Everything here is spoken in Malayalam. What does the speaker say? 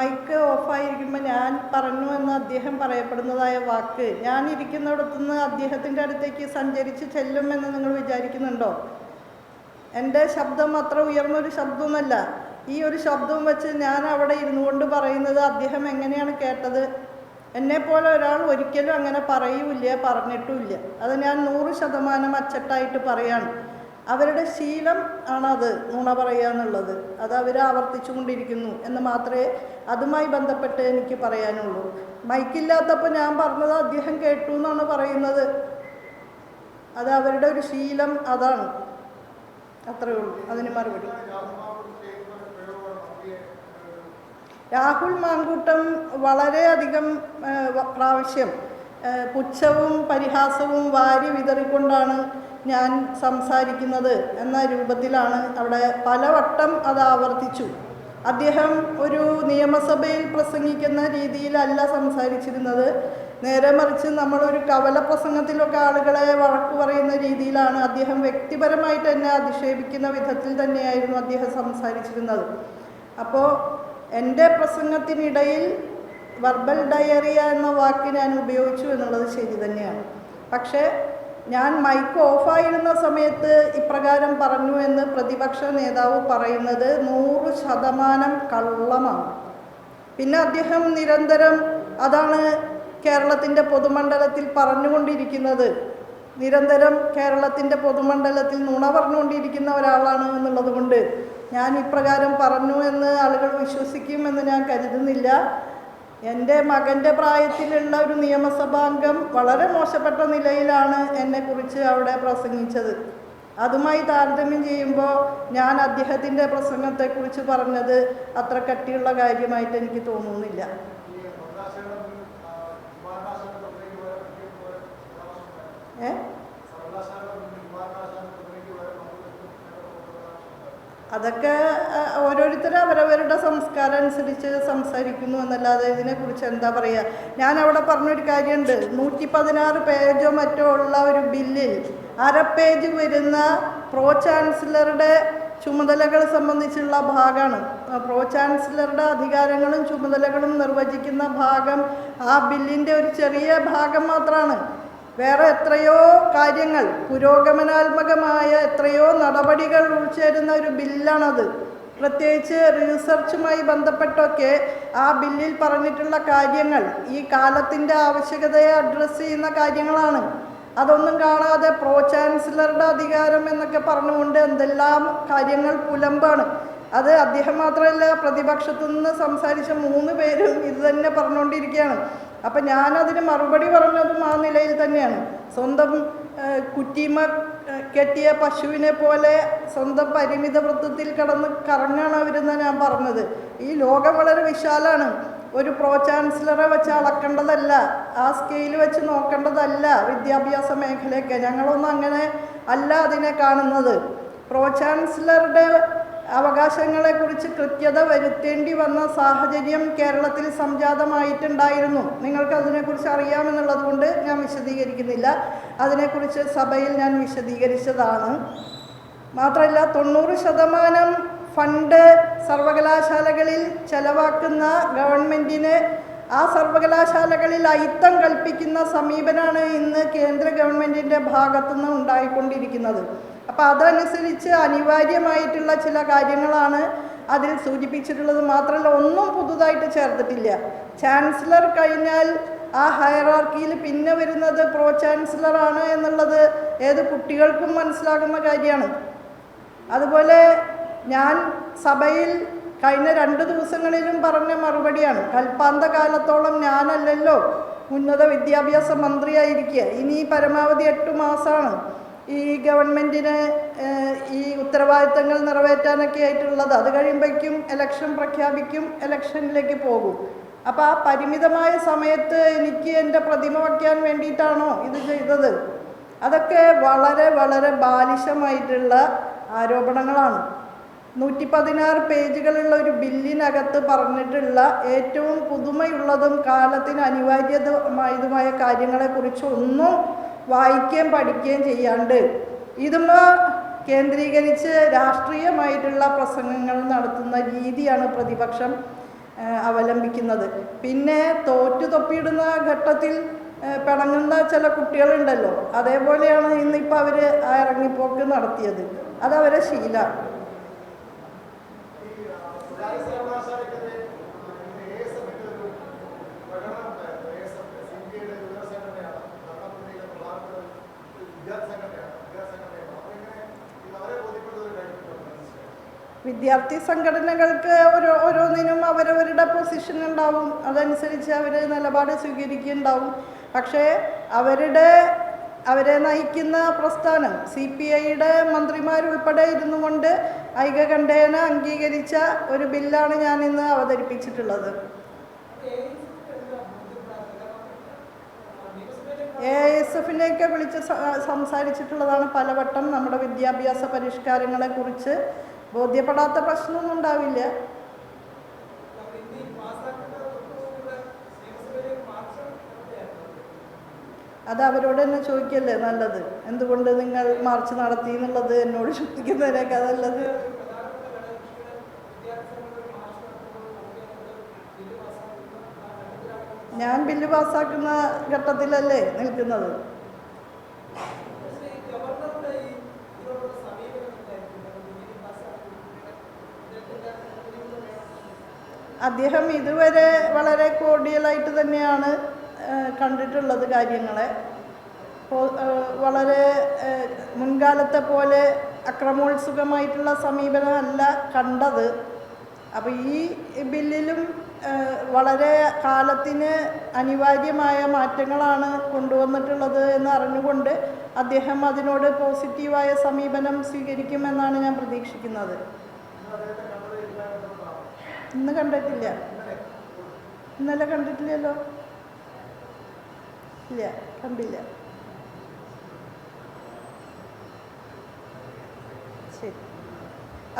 മൈക്ക് ഓഫായിരിക്കുമ്പോൾ ഞാൻ പറഞ്ഞു എന്ന് അദ്ദേഹം പറയപ്പെടുന്നതായ വാക്ക്. ഞാൻ ഇരിക്കുന്നിടത്തുനിന്ന് അദ്ദേഹത്തിന്റെ അടുത്തേക്ക് സഞ്ചരിച്ച് ചെല്ലുമെന്ന് നിങ്ങൾ വിചാരിക്കുന്നുണ്ടോ? എന്റെ ശബ്ദം അത്ര ഉയർന്നൊരു ശബ്ദമൊന്നുമല്ല. ഈ ഒരു ശബ്ദവും വെച്ച് ഞാൻ അവിടെ ഇരുന്നു കൊണ്ട് പറയുന്നത് അദ്ദേഹം എങ്ങനെയാണ് കേട്ടത്? എന്നെപ്പോലെ ഒരാൾ ഒരിക്കലും അങ്ങനെ പറയൂല്ല പറഞ്ഞിട്ടുമില്ല. അത് ഞാൻ നൂറ് ശതമാനം അച്ചട്ടായിട്ട് പറയാണ്. അവരുടെ ശീലം ആണത് നുണ പറയുക എന്നുള്ളത്. അത് അവർ ആവർത്തിച്ചു കൊണ്ടിരിക്കുന്നു എന്ന് മാത്രമേ അതുമായി ബന്ധപ്പെട്ട് എനിക്ക് പറയാനുള്ളൂ. മൈക്കില്ലാത്തപ്പോൾ ഞാൻ പറഞ്ഞത് അദ്ദേഹം കേട്ടു എന്നാണ് പറയുന്നത്. അത് അവരുടെ ഒരു ശീലം അതാണ്. അത്രയേ ഉള്ളൂ. അതിന് മറുപടി. രാഹുൽ മാങ്കൂട്ടം വളരെയധികം പ്രാവശ്യം പുച്ഛവും പരിഹാസവും വാരി വിതറിക്കൊണ്ടാണ് ഞാൻ സംസാരിക്കുന്നത് എന്ന രൂപത്തിലാണ് അവിടെ പലവട്ടം അത് ആവർത്തിച്ചു. അദ്ദേഹം ഒരു നിയമസഭയിൽ പ്രസംഗിക്കുന്ന രീതിയിലല്ല സംസാരിച്ചിരുന്നത്. നേരെ മറിച്ച് നമ്മളൊരു കവല പ്രസംഗത്തിലൊക്കെ ആളുകളെ വഴക്കു പറയുന്ന രീതിയിലാണ് അദ്ദേഹം വ്യക്തിപരമായിട്ട് എന്നെ അധിക്ഷേപിക്കുന്ന വിധത്തിൽ തന്നെയായിരുന്നു അദ്ദേഹം സംസാരിച്ചിരുന്നത്. അപ്പോൾ എന്റെ പ്രസംഗത്തിനിടയിൽ വെർബൽ ഡയറിയ എന്ന വാക്ക് ഞാൻ ഉപയോഗിച്ചു എന്നുള്ളത് ശരി തന്നെയാണ്. പക്ഷേ ഞാൻ മൈക്ക് ഓഫായിരുന്ന സമയത്ത് ഇപ്രകാരം പറഞ്ഞു എന്ന് പ്രതിപക്ഷ നേതാവ് പറയുന്നത് നൂറ് ശതമാനം കള്ളമാണ്. പിന്നെ അദ്ദേഹം നിരന്തരം അതാണ് കേരളത്തിന്റെ പൊതുമണ്ഡലത്തിൽ പറഞ്ഞുകൊണ്ടിരിക്കുന്നത്. നിരന്തരം കേരളത്തിന്റെ പൊതുമണ്ഡലത്തിൽ നുണ പറഞ്ഞുകൊണ്ടിരിക്കുന്ന ഒരാളാണ് എന്നുള്ളത് കൊണ്ട് ഞാൻ ഇപ്രകാരം പറഞ്ഞു എന്ന് ആളുകൾ വിശ്വസിക്കുമെന്ന് ഞാൻ കരുതുന്നില്ല. എന്റെ മകന്റെ പ്രായത്തിലുള്ള ഒരു നിയമസഭാംഗം വളരെ മോശപ്പെട്ട നിലയിലാണ് എന്നെക്കുറിച്ച് അവിടെ പ്രസംഗിച്ചത്. അതുമായി താരതമ്യം ചെയ്യുമ്പോൾ ഞാൻ അദ്ദേഹത്തിന്റെ പ്രസംഗത്തെക്കുറിച്ച് പറഞ്ഞത് അത്ര കട്ടിയുള്ള കാര്യമായിട്ട് എനിക്ക് തോന്നുന്നില്ല. ഏ? അതൊക്കെ ഓരോരുത്തർ അവരവരുടെ സംസ്കാരം അനുസരിച്ച് സംസാരിക്കുന്നു എന്നല്ലാതെ ഇതിനെക്കുറിച്ച് എന്താ പറയുക ഞാൻ അവിടെ പറഞ്ഞൊരു കാര്യമുണ്ട് നൂറ്റി പതിനാറ് പേജോ മറ്റോ ഉള്ള ഒരു ബില്ലിൽ അര പേജ് വരുന്ന പ്രോ ചാൻസലറുടെ ചുമതലകൾ സംബന്ധിച്ചുള്ള ഭാഗമാണ് പ്രോ ചാൻസലറുടെ അധികാരങ്ങളും ചുമതലകളും നിർവചിക്കുന്ന ഭാഗം ആ ബില്ലിന്റെ ഒരു ചെറിയ ഭാഗം മാത്രമാണ് വേറെ എത്രയോ കാര്യങ്ങൾ പുരോഗമനാത്മകമായ എത്രയോ നടപടികൾ ഉൾച്ചേരുന്ന ഒരു ബില്ലാണത്. പ്രത്യേകിച്ച് റിസർച്ചുമായി ബന്ധപ്പെട്ടൊക്കെ ആ ബില്ലിൽ പറഞ്ഞിട്ടുള്ള കാര്യങ്ങൾ ഈ കാലത്തിന്റെ ആവശ്യകതയെ അഡ്രസ്സ് ചെയ്യുന്ന കാര്യങ്ങളാണ്. അതൊന്നും കാണാതെ പ്രോ ചാൻസലറുടെ അധികാരം എന്നൊക്കെ പറഞ്ഞുകൊണ്ട് എന്തെല്ലാം കാര്യങ്ങൾ പുലമ്പാണ്. അത് അദ്ദേഹം മാത്രമല്ല പ്രതിപക്ഷത്തു നിന്ന് സംസാരിച്ച മൂന്ന് പേരും ഇത് തന്നെ പറഞ്ഞുകൊണ്ടിരിക്കുകയാണ്. അപ്പം ഞാനതിന് മറുപടി പറഞ്ഞതും ആ നിലയിൽ തന്നെയാണ്. സ്വന്തം കുറ്റിമ കെട്ടിയ പശുവിനെ പോലെ സ്വന്തം പരിമിത വൃത്തത്തിൽ കടന്ന് കറങ്ങാണ് അവരെന്ന് ഞാൻ പറഞ്ഞത്. ഈ ലോകം വളരെ വിശാലാണ്. ഒരു പ്രോ ചാൻസലറെ വെച്ച് അളക്കേണ്ടതല്ല ആ സ്കെയിൽ വെച്ച് നോക്കേണ്ടതല്ല വിദ്യാഭ്യാസ മേഖലയൊക്കെ. ഞങ്ങളൊന്നും അങ്ങനെ അല്ല അതിനെ കാണുന്നത്. പ്രോ ചാൻസലറുടെ അവകാശങ്ങളെക്കുറിച്ച് കൃത്യത വരുത്തേണ്ടി വന്ന സാഹചര്യം കേരളത്തിൽ സംജാതമായിട്ടുണ്ടായിരുന്നു. നിങ്ങൾക്ക് അതിനെക്കുറിച്ച് അറിയാമെന്നുള്ളത് കൊണ്ട് ഞാൻ വിശദീകരിക്കുന്നില്ല. അതിനെക്കുറിച്ച് സഭയിൽ ഞാൻ വിശദീകരിച്ചതാണ്. മാത്രമല്ല തൊണ്ണൂറ് ശതമാനം ഫണ്ട് സർവകലാശാലകളിൽ ചെലവാക്കുന്ന ഗവൺമെന്റിന് ആ സർവകലാശാലകളിൽ അയിത്തം കൽപ്പിക്കുന്ന സമീപനമാണ് ഇന്ന് കേന്ദ്ര ഗവൺമെന്റിന്റെ ഭാഗത്തുനിന്ന് ഉണ്ടായിക്കൊണ്ടിരിക്കുന്നത്. അപ്പോൾ അതനുസരിച്ച് അനിവാര്യമായിട്ടുള്ള ചില കാര്യങ്ങളാണ് അതിൽ സൂചിപ്പിച്ചിട്ടുള്ളത്. മാത്രമല്ല ഒന്നും പുതുതായിട്ട് ചേർത്തിട്ടില്ല. ചാൻസലർ കഴിഞ്ഞാൽ ആ ഹയറാർക്കിയിൽ പിന്നെ വരുന്നത് പ്രോ ചാൻസലറാണ് എന്നുള്ളത് ഏത് കുട്ടികൾക്കും മനസ്സിലാകുന്ന കാര്യമാണ്. അതുപോലെ ഞാൻ സഭയിൽ കഴിഞ്ഞ രണ്ട് ദിവസങ്ങളിലും പറഞ്ഞ മറുപടിയാണ്. കൽപ്പാന്ത കാലത്തോളം ഞാനല്ലല്ലോ ഉന്നത വിദ്യാഭ്യാസ മന്ത്രിയായിരിക്കുക ഇനി പരമാവധി എട്ട് മാസമാണ് ഈ ഗവൺമെന്റിന് ഈ ഉത്തരവാദിത്തങ്ങൾ നിറവേറ്റാനൊക്കെ ആയിട്ടുള്ളത്. അത് കഴിയുമ്പോഴേക്കും എലക്ഷൻ പ്രഖ്യാപിക്കും എലക്ഷനിലേക്ക് പോകും. അപ്പോൾ ആ പരിമിതമായ സമയത്ത് എനിക്ക് എന്റെ പ്രതിമ വയ്ക്കാൻ വേണ്ടിയിട്ടാണോ ഇത് ചെയ്തത്? അതൊക്കെ വളരെ വളരെ ബാലിശമായിട്ടുള്ള ആരോപണങ്ങളാണ്. നൂറ്റി പതിനാറ് പേജുകളുള്ള ഒരു ബില്ലിനകത്ത് പറഞ്ഞിട്ടുള്ള ഏറ്റവും പുതുമയുള്ളതും കാലത്തിന് അനിവാര്യതമായതുമായ കാര്യങ്ങളെക്കുറിച്ച് ഒന്നും വായിക്കുകയും പഠിക്കുകയും ചെയ്യാണ്ട് ഇതുമ്പോൾ കേന്ദ്രീകരിച്ച് രാഷ്ട്രീയമായിട്ടുള്ള പ്രസംഗങ്ങൾ നടത്തുന്ന രീതിയാണ് പ്രതിപക്ഷം അവലംബിക്കുന്നത്. പിന്നെ തോറ്റു തൊപ്പിയിടുന്ന ഘട്ടത്തിൽ പിണങ്ങുന്ന ചില കുട്ടികളുണ്ടല്ലോ. അതേപോലെയാണ് ഇന്നിപ്പോൾ അവർ ആ ഇറങ്ങിപ്പോക്ക് നടത്തിയത്. അതവരെ ശീലമാണ് സ്വകാര്യ സർവകലാശാലയ്ക്കെതിരെ എ എസ് എഫിന്റെ ഒരു പ്രകടനം ഉണ്ടായിരുന്നു A S F C P ഐയുടെ യുവജന സംഘടനയാണ് ഭരണപദ്ധതിയിലെ പ്രധാനപ്പെട്ട ഒരു വിദ്യാർത്ഥി സംഘടനയാണ് വിദ്യാർത്ഥി സംഘടനയാണ് അപ്പോൾ ഇങ്ങനെ ഇത് അവരെ ബോധ്യപ്പെടുന്നത് കഴിഞ്ഞിട്ടുണ്ട് മനസ്സിലായി വിദ്യാർത്ഥി സംഘടനകൾക്ക് ഓരോ ഓരോന്നിനും അവരവരുടെ പൊസിഷൻ ഉണ്ടാവും. അതനുസരിച്ച് അവർ നിലപാട് സ്വീകരിക്കുന്നുണ്ടാവും. പക്ഷേ അവരുടെ അവരെ നയിക്കുന്ന പ്രസ്ഥാനം സി പി ഐയുടെ മന്ത്രിമാരുൾപ്പെടെ ഇരുന്നു കൊണ്ട് ഐകകണ്ഠേന അംഗീകരിച്ച ഒരു ബില്ലാണ് ഞാൻ ഇന്ന് അവതരിപ്പിച്ചിട്ടുള്ളത്. എ എസ് എഫിനെയൊക്കെ വിളിച്ച് സംസാരിച്ചിട്ടുള്ളതാണ് പലവട്ടം നമ്മുടെ വിദ്യാഭ്യാസ പരിഷ്കാരങ്ങളെക്കുറിച്ച് ബോധ്യപ്പെടാത്ത പ്രശ്നമൊന്നും ഉണ്ടാവില്ല. അത് അവരോട് തന്നെ ചോദിക്കല്ലേ നല്ലത്? എന്തുകൊണ്ട് നിങ്ങൾ മാർച്ച് നടത്തി എന്നുള്ളത് എന്നോട് ചോദിക്കുന്നതിനേക്കാൾ നല്ലത്? ഞാൻ ബില്ല് പാസ്സാക്കുന്ന ഘട്ടത്തിലല്ലേ നിൽക്കുന്നത്? അദ്ദേഹം ഇതുവരെ വളരെ കോർഡിയലായിട്ട് തന്നെയാണ് കണ്ടിട്ടുള്ളത് കാര്യങ്ങളെ. വളരെ മുൻകാലത്തെ പോലെ അക്രമോത്സുകമായിട്ടുള്ള സമീപനമല്ല കണ്ടത്. അപ്പോൾ ഈ ബില്ലിലും വളരെ കാലത്തിന് അനിവാര്യമായ മാറ്റങ്ങളാണ് കൊണ്ടുവന്നിട്ടുള്ളത് എന്ന് അറിഞ്ഞുകൊണ്ട് അദ്ദേഹം അതിനോട് പോസിറ്റീവായ സമീപനം സ്വീകരിക്കുമെന്നാണ് ഞാൻ പ്രതീക്ഷിക്കുന്നത്. ഇന്ന് കണ്ടിട്ടില്ല. ഇന്നലെ കണ്ടിട്ടില്ലല്ലോ? ഇല്ല കണ്ടില്ല.